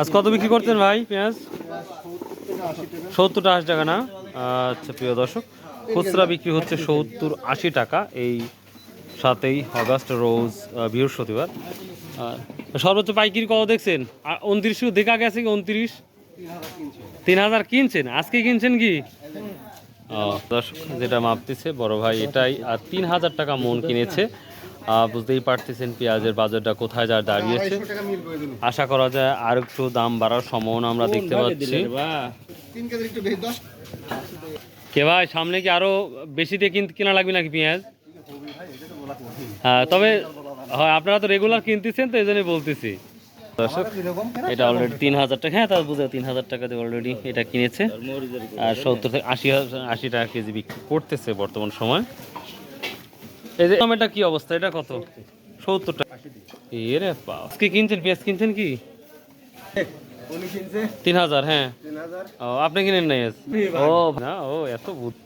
আজ কত বিক্রি করতেন ভাই পেঁয়াজ? সত্তর আশি টাকা না? আচ্ছা প্রিয় দর্শক, খুচরা বিক্রি হচ্ছে সত্তর আশি টাকা। এই সাতই অগাস্ট রোজ বৃহস্পতিবার। সর্বোচ্চ পাইকারি কত দেখছেন? উনত্রিশ দেখা গেছে কি উনত্রিশ? তিন হাজার কিনছেন? আজকে কিনছেন কি? দর্শক, যেটা মাপতেছে, বড় ভাই এটাই। আর তিন হাজার টাকা মন কিনেছে। বুঝতেই পারতেছেন পেঁয়াজের বাজারটা কোথায় যা দাঁড়িয়েছে। আশা করা যায় আর একটু দাম বাড়ার সম্ভাবনা আমরা দেখতে পাচ্ছি। কে ভাই সামনে কি আরও বেশিতে কিন কেনা লাগবে নাকি পেঁয়াজ? হ্যাঁ তবে হয় আপনারা তো রেগুলার কিনতেছেন তো এই জন্যই বলতেছি। দর্শক এটা অলরেডি তিন হাজার টাকা। হ্যাঁ তা বুঝে তিন হাজার টাকা দিয়ে অলরেডি এটা কিনেছে। আর সত্তর থেকে আশি আশি টাকা কেজি বিক্রি করতেছে বর্তমান সময়। এই যে টমেটো কি অবস্থা? এটা কত? সত্তর টাকা। এ রে বাবা। কি কিনছেন পেঁয়াজ? কিনছেন কি? তিন হাজার হ্যাঁ। ও আপনি কিনেন নাই ও না ও এত বুদ্ধ